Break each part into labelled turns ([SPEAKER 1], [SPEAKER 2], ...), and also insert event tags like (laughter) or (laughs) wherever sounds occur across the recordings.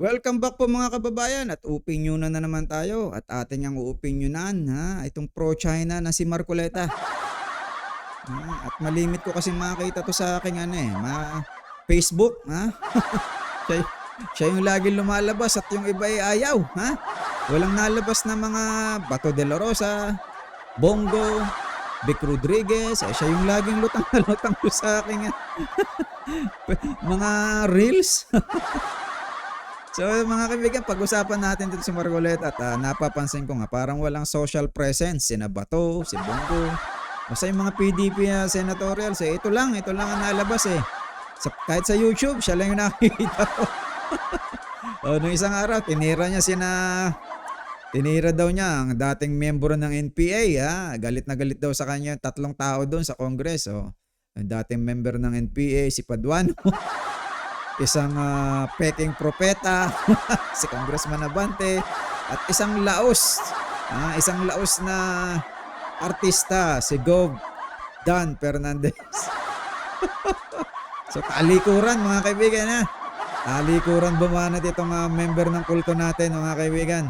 [SPEAKER 1] Welcome back po mga kababayan at opinyonan na naman tayo at atin ang uopinyonan ha itong pro-China na si Marcoleta. (laughs) Ah, at malimit ko kasi makita to sa aking ano eh, ma Facebook ha. (laughs) siya, siya yung laging lumalabas at yung iba ay ayaw ha. Walang nalabas na mga Bato de la Rosa, Bongo, Vic Rodriguez, eh, siya yung laging lutang na lutang ko sa aking (laughs) mga reels. So mga kaibigan, pag-usapan natin dito si Marcoleta at ah, napapansin ko nga parang walang social presence si Bato, si Bongo. Basta yung mga PDP na senatorials eh, ito lang, ito lang ang nalabas eh. Sa, kahit sa YouTube, siya lang yung (laughs) nakikita ko. (laughs) o, nung isang araw, tinira niya sina... Tinira daw niya ang dating miyembro ng NPA ha. Galit na galit daw sa kanya tatlong tao doon sa Congress. O, ang dating member ng NPA, si Paduano. (laughs) isang ah, peking propeta, (laughs) si Congressman Abante, at isang laos, ah, isang laos na artista, si Gov Dan Fernandez. (laughs) so talikuran mga kaibigan ha. Talikuran bumanat itong ah, member ng kulto natin mga kaibigan.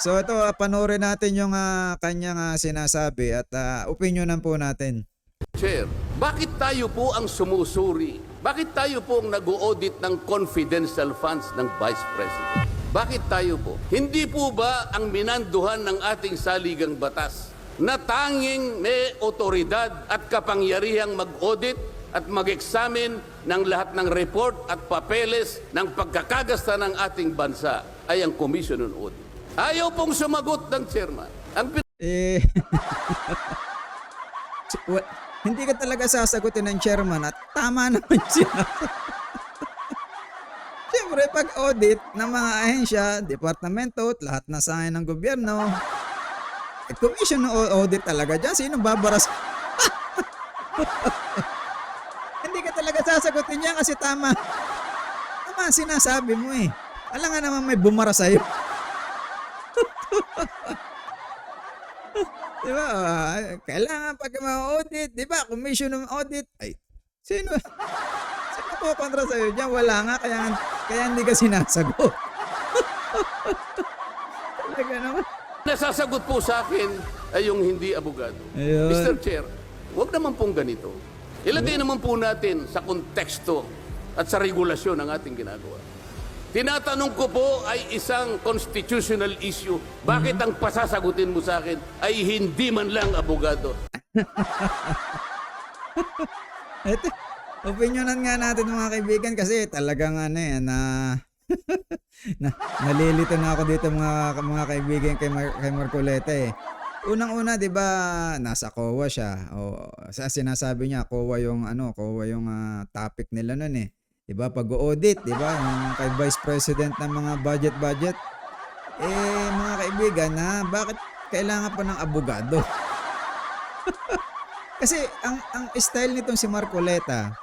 [SPEAKER 1] So ito ah, panoorin natin yung ah, kanyang ah, sinasabi at ah, opinionan po natin.
[SPEAKER 2] Chair, bakit tayo po ang sumusuri? Bakit tayo po ang nag-audit ng confidential funds ng Vice President? Bakit tayo po? Hindi po ba ang minanduhan ng ating saligang batas na tanging may otoridad at kapangyarihang mag-audit at mag-examine ng lahat ng report at papeles ng pagkakagasta ng ating bansa ay ang Commission on Audit. Ayaw pong sumagot ng chairman. Ang
[SPEAKER 1] Eh, (laughs) (laughs) hindi ka talaga sasagutin ng chairman at tama (laughs) naman siya. Siyempre, pag audit ng mga ahensya, departamento, at lahat na sa ng gobyerno, eh, commission ng au- audit talaga dyan. Sino babaras? (laughs) hindi ka talaga sasagutin niya kasi tama. Tama sinasabi mo eh. Alam nga naman may bumara sa'yo. Di ba? Kailangan pag ma-audit, di ba? Commission ng audit. Ay, sino? Sino po kontra sa'yo dyan? Wala nga, kaya, kaya hindi ka sinasagot. (laughs) Talaga naman.
[SPEAKER 2] nasasagot po sa akin ay yung hindi abogado.
[SPEAKER 1] Ayun.
[SPEAKER 2] Mr. Chair, wag naman pong ganito. Ilagay naman po natin sa konteksto at sa regulasyon ng ating ginagawa. Tinatanong ko po ay isang constitutional issue. Bakit ang pasasagutin mo sa akin ay hindi man lang abogado? (laughs)
[SPEAKER 1] Ito, opinionan nga natin mga kaibigan kasi talagang ano eh, na, (laughs) na nalilito na ako dito mga mga kaibigan kay, Mar- kay Marcoleta eh. Unang-una, 'di ba, nasa COA siya. O sa sinasabi niya, COA yung ano, COA yung ah, topic nila noon eh. 'Di ba, pag-audit, 'di ba, yung kay Vice President ng mga budget budget. Eh, mga kaibigan, na bakit kailangan pa ng abogado? (laughs) Kasi ang ang style nitong si Marcoleta,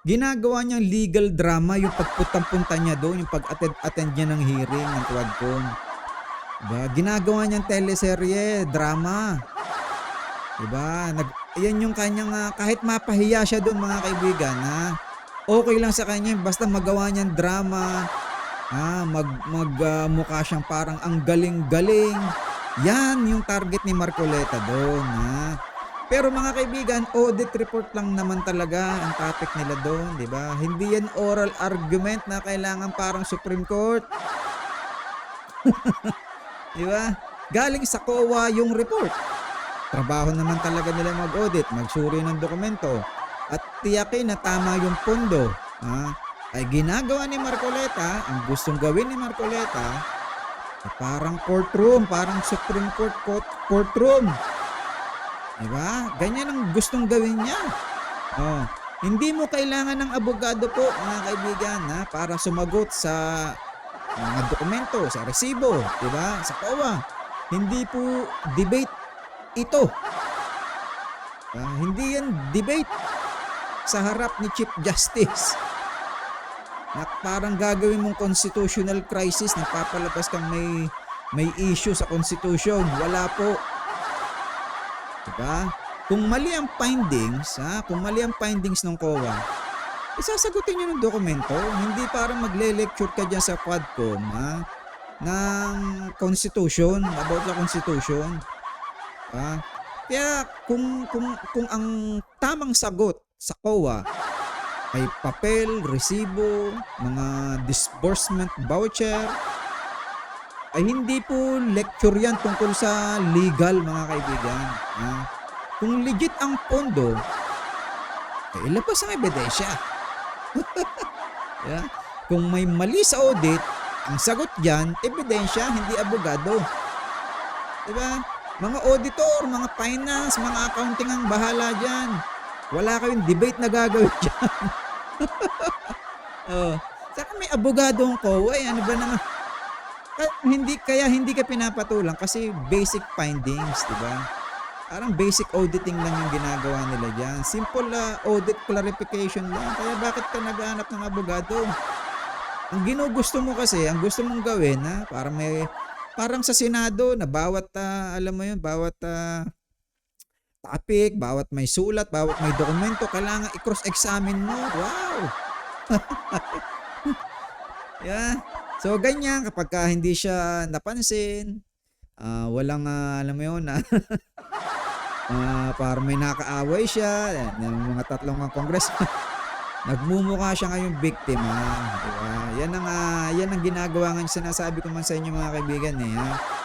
[SPEAKER 1] ginagawa niyang legal drama yung pagputang-punta niya doon, yung pag-attend attend niya ng hearing ng Quadcom. Diba? Ginagawa niyang teleserye, drama. Diba? Nag, yan yung kanyang, ah, kahit mapahiya siya doon mga kaibigan, ha? Okay lang sa kanya, basta magawa niyang drama, ha? Mag, mag ah, mukha siyang parang ang galing-galing. Yan yung target ni Marcoleta doon, ha? Pero mga kaibigan, audit report lang naman talaga ang topic nila doon, di ba? Hindi yan oral argument na kailangan parang Supreme Court. (laughs) di ba? Galing sa COA yung report. Trabaho naman talaga nila mag-audit, magsuri ng dokumento, at tiyakin na tama yung pondo. Ha? Ay ginagawa ni Marcoleta, ang gustong gawin ni Marcoleta, ay parang courtroom, parang Supreme Court court, courtroom. Diba? Ganyan ang gustong gawin niya. Oh, hindi mo kailangan ng abogado po, mga kaibigan, ha, para sumagot sa mga dokumento, sa resibo, diba? Sa COA. Hindi po debate ito. Ah, hindi yan debate sa harap ni Chief Justice. Na parang gagawin mong constitutional crisis, nagpapalabas kang may may issue sa constitution. Wala po. Diba? Kung mali ang findings, ha, kung mali ang findings ng COA, isasagutin nyo ng dokumento. Hindi parang magle-lecture ka dyan sa Quadcom, ha? Ng Constitution, about the Constitution. Ha? Kaya kung, kung, kung ang tamang sagot sa COA ay papel, resibo, mga disbursement voucher, ay hindi po lecture yan tungkol sa legal mga kaibigan. Ha? Kung legit ang pondo, eh, ilabas ang ebidensya. (laughs) yeah? Kung may mali sa audit, ang sagot dyan, ebidensya, hindi abogado. Diba? Mga auditor, mga finance, mga accounting ang bahala dyan. Wala kayong debate na gagawin dyan. (laughs) oh. Saka may abogado ang COA, ano ba naman? Ka- hindi, kaya hindi ka pinapatulang kasi basic findings, di ba? Parang basic auditing lang yung ginagawa nila dyan. Simple ah, audit clarification lang. Kaya bakit ka naghahanap ng abogado? Ang ginugusto mo kasi, ang gusto mong gawin, ha, para may, parang sa Senado na bawat, ah, alam mo yun, bawat ah, topic, bawat may sulat, bawat may dokumento, kailangan i-cross-examine mo. Wow! (laughs) yeah. So, ganyan, kapag ka hindi siya napansin, ah, walang, ah, alam mo yun, na Ah, (laughs) para may nakaaway siya, ng mga tatlong ang congressman. (laughs) Nagmumukha siya ngayong biktima. Diba? Yan ang, ah, yan ang ginagawa nga sinasabi ko man sa inyo mga kaibigan eh. Ha?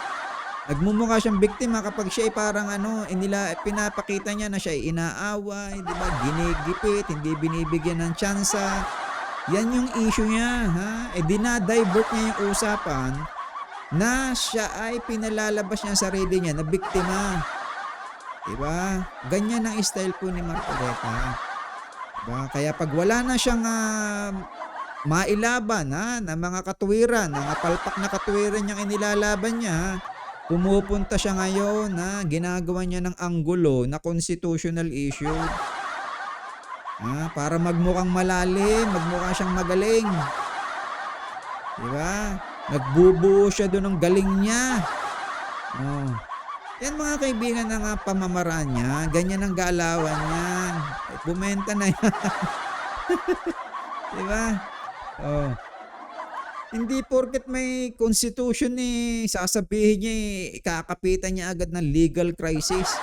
[SPEAKER 1] Nagmumukha siyang biktima kapag siya ay parang ano, inila, pinapakita niya na siya ay inaaway, di ba? Ginigipit, hindi binibigyan ng tsansa. Yan yung issue niya, ha? Eh dinadivert niya yung usapan na siya ay pinalalabas niya sarili niya na biktima. Diba? Ganyan ang style po ni Marcoleta. Diba? Kaya pag wala na siyang ah, mailaban ha, na mga katuwiran, mga palpak na katuwiran niyang inilalaban niya, ha, pumupunta siya ngayon na ginagawa niya ng anggulo na constitutional issue. Ha, para magmukhang malalim, magmukha siyang magaling. Diba? Nagbubuo siya doon ng galing niya. Oh. Yan mga kaibigan ng uh, pamamaraan niya. Ganyan ang galawan niyan. Ay, bumenta na yan. (laughs) Di ba? Oh. Hindi porket may constitution eh, sasabihin niya eh, kakapitan niya agad ng legal crisis.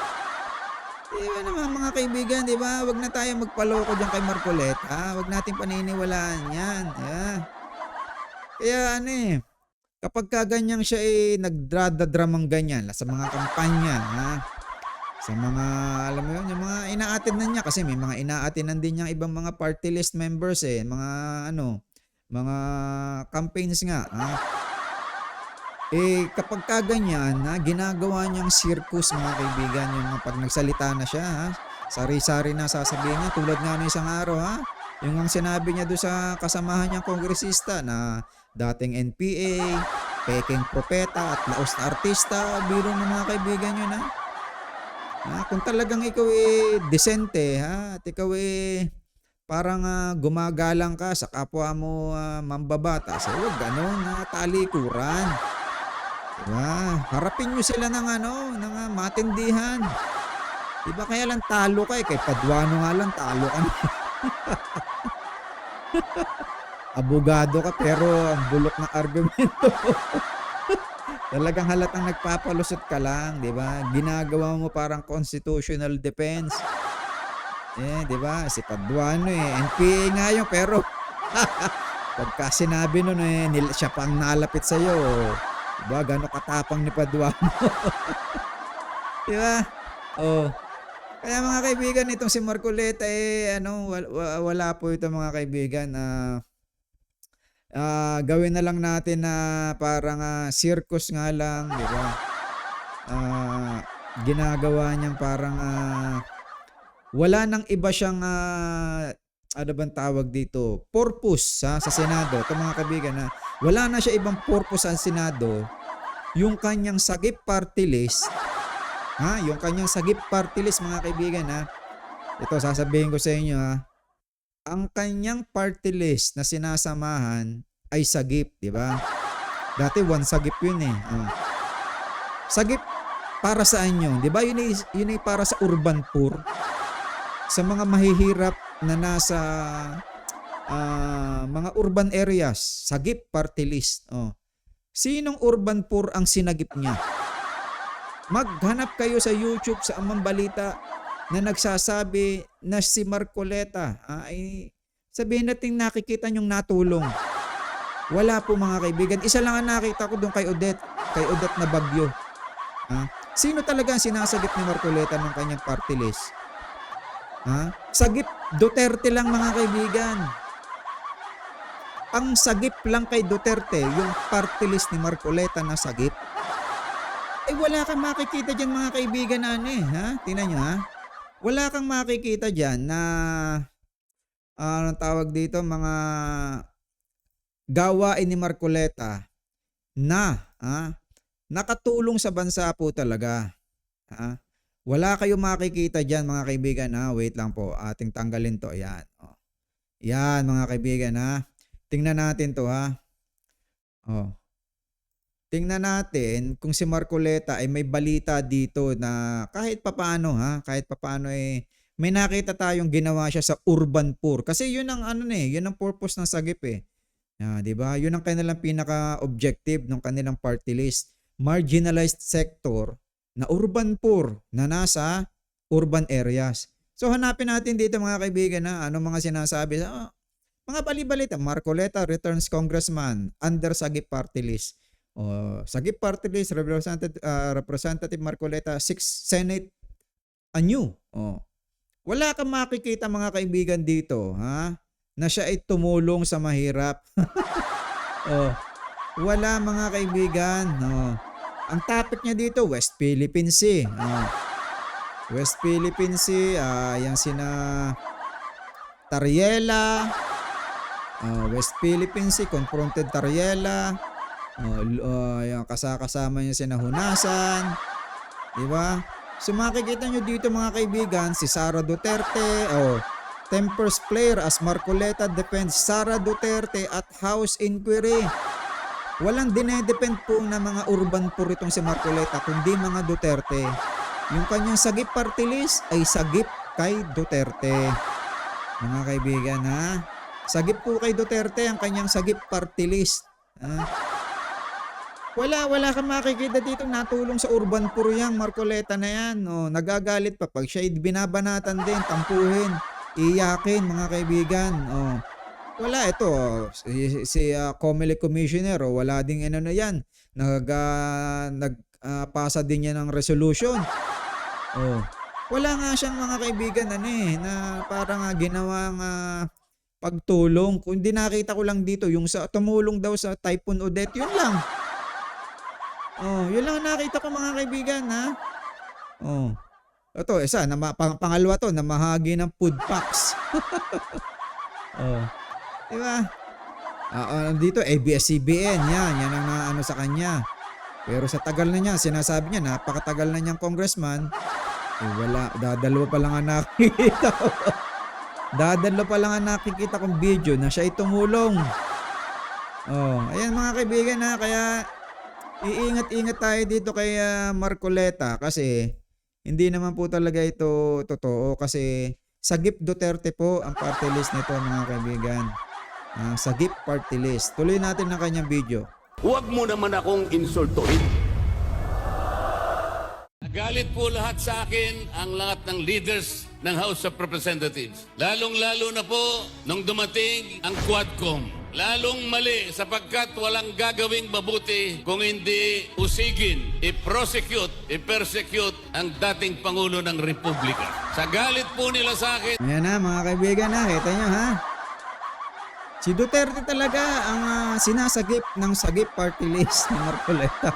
[SPEAKER 1] Di naman mga kaibigan, di ba? Huwag na tayo magpaloko dyan kay Marcoleta. Huwag natin paniniwalaan yan. Yeah. Kaya ano eh, kapag ka ganyan siya eh nagdradadramang ganyan sa mga kampanya ha sa mga alam mo yun yung mga inaatinan niya kasi may mga inaatinan din niya ibang mga party list members eh mga ano mga campaigns nga ha? Eh kapag ka ganyan ha, ginagawa niyang circus mga kaibigan yung mga pag nagsalita na siya ha? Sari-sari na sasabihin niya tulad nga ng isang araw ha? Yung ang sinabi niya doon sa kasamahan niyang kongresista na dating NPA, peking propeta at laos na artista, biro ng mga kaibigan yun ha. ha kung talagang ikaw eh desente ha, at ikaw eh parang ah, gumagalang ka sa kapwa mo uh, mambabata, so huwag ganun na talikuran. Diba? Harapin nyo sila ng ano, ng ah, matindihan. Diba kaya lang talo ka eh, kay Paduano nga lang talo ka (laughs) abogado ka pero ang bulok ng argumento. (laughs) Talagang halatang nagpapalusot ka lang, 'di ba? Ginagawa mo parang constitutional defense. Eh, 'di ba? Si Paduano eh, NPA nga yun pero (laughs) pagka sinabi nun eh, nil, siya pang nalapit sa iyo. 'Di ba? Gano'ng katapang ni Paduano. (laughs) 'Di ba? Oh. Kaya mga kaibigan, itong si Marcoleta eh ano, wala, wala po ito mga kaibigan na ah, gawin na lang natin na parang ah, circus nga lang, di ba? Ah, ginagawa niyang parang ah, wala nang iba siyang ah, ano bang tawag dito? Purpose ha, sa Senado. Ito mga kaibigan na wala na siya ibang purpose sa Senado. Yung kanyang sagip party list Ha? Yung kanyang sagip party list mga kaibigan ha. Ito sasabihin ko sa inyo ha. Ang kanyang party list na sinasamahan ay sagip, di ba? Dati one sagip yun eh. Oh. Sagip para saan yun? Di ba yun ay, yun ay para sa urban poor. Sa mga mahihirap na nasa ah, mga urban areas, sagip party list. Oh. Sinong urban poor ang sinagip niya? Maghanap kayo sa YouTube sa Amang Balita na nagsasabi na si Marcoleta ah, ay sabihin natin nakikita niyong natulong. Wala po mga kaibigan. Isa lang ang nakita ko doon kay Odette. Kay Odette na bagyo. Ha? Sino talaga ang sinasagip ni Marcoleta ng kanyang party list? Ha? Sagip Duterte lang mga kaibigan. Ang sagip lang kay Duterte, yung party list ni Marcoleta na sagip. Eh wala kang makikita dyan mga kaibigan na ano eh. Ha? Tingnan nyo ha. Wala kang makikita dyan na ah, anong tawag dito mga gawain ni Marcoleta na ha, nakatulong sa bansa po talaga. Ha? Wala kayong makikita dyan mga kaibigan ha. Wait lang po. Ating tanggalin to. Ayan. Oh. Yan mga kaibigan ha. Tingnan natin to ha. Oh. Tingnan natin kung si Marcoleta ay may balita dito na kahit papaano ha, kahit papaano eh may nakita tayong ginawa siya sa urban poor. Kasi yun ang ano eh, yun ang purpose ng sagip eh. Ah, 'di ba? Yun ang kanilang pinaka-objective ng kanilang party list. Marginalized sector na urban poor na nasa urban areas. So hanapin natin dito mga kaibigan na ano mga sinasabi sa mga balibalita. Marcoleta returns congressman under Sagip party list. O, Sagip party list representative ah, representative Marcoleta 6 Senate anew. Oh. Wala kang makikita mga kaibigan dito, ha? Na siya ay tumulong sa mahirap. (laughs) oh. Wala mga kaibigan, no. Ang topic niya dito, West Philippine Sea. Oh. West Philippine Sea, ah, yung sina Tariela, ah, West Philippine Sea, confronted Tariela, l- ah, yung kasakasama niya sina Hunasan, di ba? So makikita nyo dito mga kaibigan, si Sara Duterte, oh, tempers player as Marcoleta defends Sara Duterte at House Inquiry. Walang dinedepend po na mga urban poor itong si Marcoleta, kundi mga Duterte. Yung kanyang sagip party list ay sagip kay Duterte. Mga kaibigan ha, sagip po kay Duterte ang kanyang sagip party list. Ha? Wala, wala kang makikita dito natulong sa urban poor yang Marcoleta na yan. Oh, nagagalit pa pag siya binabanatan din, tampuhin, iyakin mga kaibigan. Oh. Wala ito, si, si uh, Comelec Commissioner, oh, wala ding ano na yan. Nag, ah, nagpasa din yan ng resolution. Oh. Wala nga siyang mga kaibigan ano eh, na parang uh, ginawang ah, pagtulong. Kung di nakita ko lang dito, yung sa tumulong daw sa Typhoon Odette, yun lang. Oh, yun lang ang nakita ko mga kaibigan ha. Oh. Ito, isa, na, pang, pangalawa to, namahagi ng food packs. (laughs) oh. Di ba? Ah, ah, dito, ABS-CBN, yan, yan ang naano sa kanya. Pero sa tagal na niya, sinasabi niya, napakatagal na niyang congressman. Eh, wala, dadalawa pa lang ang nakikita ko. (laughs) dadalawa pa lang ang nakikita kong video na siya ay tumulong. Oh, ayan mga kaibigan ha, kaya iingat-ingat tayo dito kay ah, Marcoleta kasi hindi naman po talaga ito totoo kasi Sagip Duterte po ang party list nito mga kaibigan. Ah, Sagip party list. Tuloy natin ang kanyang video.
[SPEAKER 2] Huwag mo naman akong insultuhin. Nagalit po lahat sa akin ang lahat ng leaders ng House of Representatives. Lalong-lalo na po nung dumating ang Quadcom. Lalong mali sapagkat walang gagawing mabuti kung hindi usigin, i-prosecute, i-persecute ang dating Pangulo ng Republika. Sa galit po nila sa akin,
[SPEAKER 1] Ayan na mga kaibigan na, kita nyo ha. Si Duterte talaga ang ah, sinasagip ng sagip party list ni Marcoleta.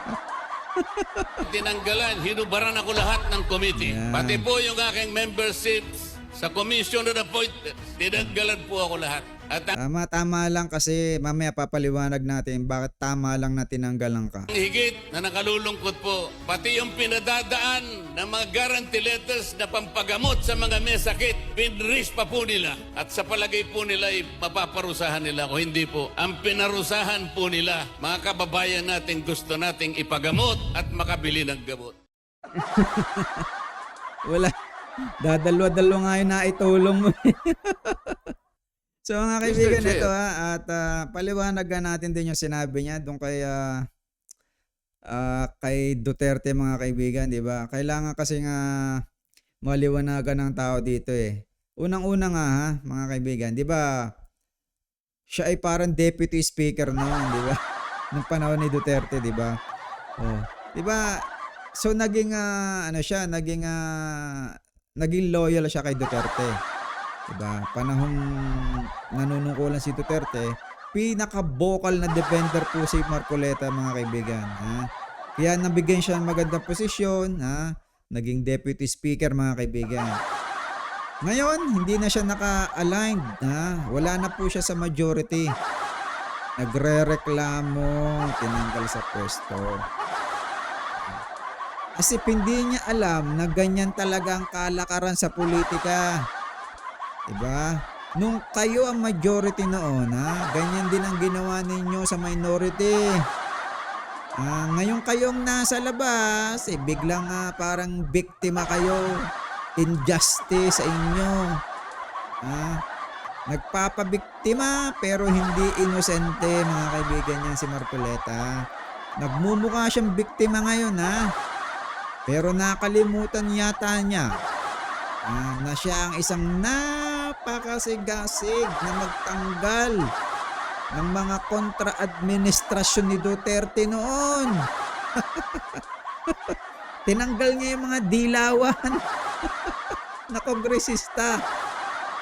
[SPEAKER 1] (laughs)
[SPEAKER 2] tinanggalan, hinubaran ako lahat ng committee.
[SPEAKER 1] Yan.
[SPEAKER 2] Pati po yung aking memberships sa commission on appointments, tinanggalan po ako lahat. At ang
[SPEAKER 1] Tama, tama lang kasi mamaya papaliwanag natin bakit tama lang na tinanggalan ka.
[SPEAKER 2] higit na nakalulungkot po, pati yung pinadadaan ng mga guarantee letters na pampagamot sa mga may sakit, pinris pa po nila. At sa palagay po nila, ay mapaparusahan nila ako. Hindi po. Ang pinarusahan po nila, mga kababayan natin gusto nating ipagamot at makabili ng gamot. (laughs)
[SPEAKER 1] Wala. Dadalwa-dalwa nga yun na itulong mo. (laughs) So mga kaibigan, ito ha, at ah, paliwanagan natin din yung sinabi niya doon kay ah, ah, kay Duterte mga kaibigan, 'di ba? Kailangan kasi nga maliwanagan ng tao dito eh. Unang-una nga ha, mga kaibigan, 'di ba? Siya ay parang deputy speaker noon, 'di ba? (laughs) Nung panahon ni Duterte, 'di ba? Oh, 'di ba? So naging ah, ano siya, naging ah, naging loyal siya kay Duterte. Diba? Panahong nanunungkulan si Duterte, pinaka-vocal na defender po si Marcoleta mga kaibigan. Ha? Kaya nabigyan siya ng magandang posisyon, ha? naging deputy speaker mga kaibigan. Ngayon, hindi na siya naka-aligned. Ha? Wala na po siya sa majority. Nagre-reklamo, tinanggal sa pwesto. Kasi hindi niya alam na ganyan talaga ang kalakaran sa politika. Diba? Nung kayo ang majority noon, ha, ganyan din ang ginawa ninyo sa minority. Ah, ngayon kayong nasa labas, eh, biglang ah, parang biktima kayo. Injustice sa inyo. Ah, nagpapabiktima pero hindi inosente mga kaibigan niya si Marcoleta. Nagmumukha siyang biktima ngayon ha. Pero nakalimutan yata niya ah, na siya ang isang napakasigasig na magtanggal ng mga kontra-administrasyon ni Duterte noon. (laughs) Tinanggal niya yung mga dilawan (laughs) na kongresista.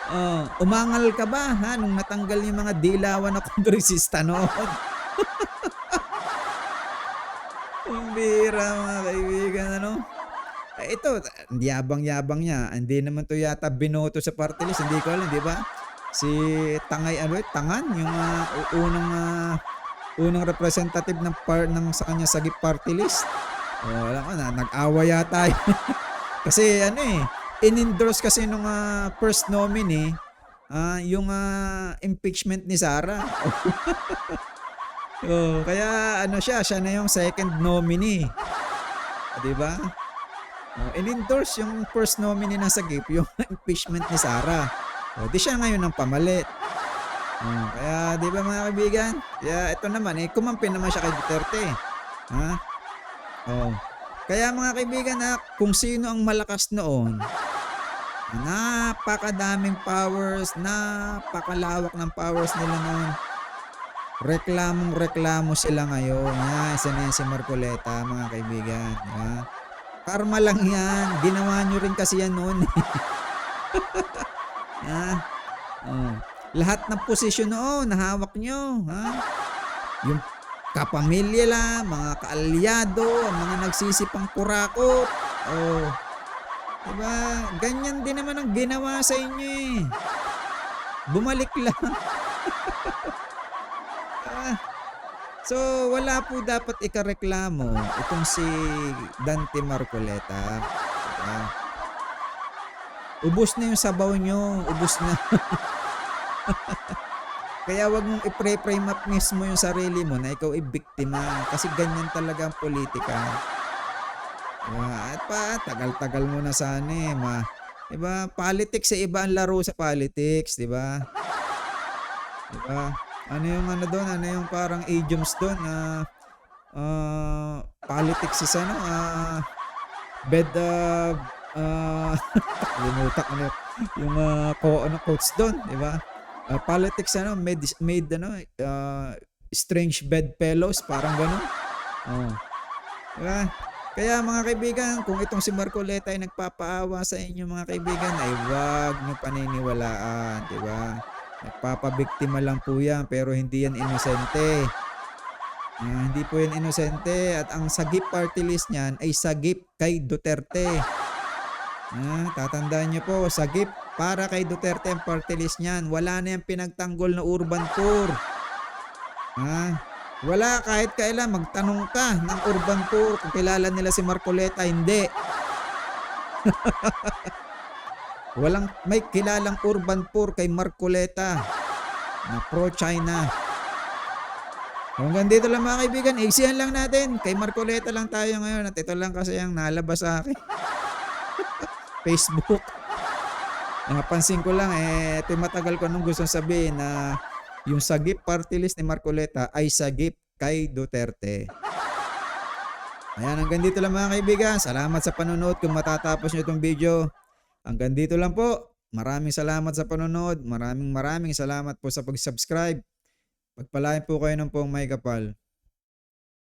[SPEAKER 1] Oh, umangal ka ba ha nung natanggal yung mga dilawan na kongresista noon? (laughs) Ang bira mga kaibigan ano. Eh, ito, ang yabang-yabang niya. Hindi naman to yata binoto sa party list. Hindi ko alam, di ba? Si Tangay, ano Tangan, yung ah, u- unang ah, unang representative ng par ng sa kanya sagip party list. Oh, alam ko na, nag-awa yata. (laughs) kasi ano eh, in-endorse kasi nung ah, first nominee ah, yung ah, impeachment ni Sara. (laughs) oh, kaya ano siya, siya na yung second nominee. Di ba? Oh, in-endorse yung first nominee na sagip, yung (laughs) impeachment ni Sara. O, di siya ngayon ang pamalit. Oh, kaya, di ba mga kaibigan? Kaya ito naman, eh, kumampi naman siya kay Duterte. Ha? Oh. Kaya mga kaibigan, ha, kung sino ang malakas noon, napakadaming powers, napakalawak ng powers nila noon. Reklamong reklamo sila ngayon. Yan, isa na si Marcoleta, mga kaibigan. Ha? Karma lang yan. Ginawa nyo rin kasi yan noon. ha? (laughs) Oh. Lahat ng posisyon noon, nahawak nyo. Ha? Yung kapamilya lang, mga kaalyado, mga nagsisipang kurakot. Oh. Diba? Ganyan din naman ang ginawa sa inyo eh. Bumalik lang. (laughs) So, wala po dapat ikareklamo itong si Dante Marcoleta. Diba? Ubus na yung sabaw nyo. Ubus na. (laughs) Kaya wag mong i-frame up mismo yung sarili mo na ikaw ay biktima. Kasi ganyan talaga ang politika. Diba? At pa, tagal-tagal mo na sana eh. Ma, diba? Politics sa iba ang laro sa politics. Diba? Diba? Ano yung ano doon? Ano yung parang idioms doon? na ah, politics is ano? ah, bed uh, uh, (laughs) limutak ano yun. yung uh, ko, ano, quotes doon, di ba? Ah, politics ano, made, made ano, ah, strange bedfellows, parang gano'n. Oh. Di ba? Kaya mga kaibigan, kung itong si Marcoleta ay nagpapaawa sa inyo mga kaibigan, ay wag niyo paniniwalaan, di ba? Nagpapabiktima lang po yan, pero hindi yan inosente. Ah, hindi po yan inosente at ang sagip party list niyan ay sagip kay Duterte. Ah, tatandaan niyo po, sagip para kay Duterte ang party list niyan. Wala na yung pinagtanggol na urban tour. Ah, wala kahit kailan magtanong ka ng urban tour kung kilala nila si Marcoleta, hindi. (laughs) Walang may kilalang urban tour kay Marcoleta na pro-China. Hanggang dito lang mga kaibigan, easyan lang natin. Kay Marcoleta lang tayo ngayon at ito lang kasi ang nalabas sa akin. (laughs) Facebook. Napansin ko lang eh, ito matagal ko nung gusto sabihin na yung sagip party list ni Marcoleta ay sagip kay Duterte. Ayan, hanggang dito lang mga kaibigan. Salamat sa panonood kung matatapos nyo itong video. Hanggang dito lang po. Maraming salamat sa panonood. Maraming maraming salamat po sa pag-subscribe. Pagpalain po kayo ng pong may kapal.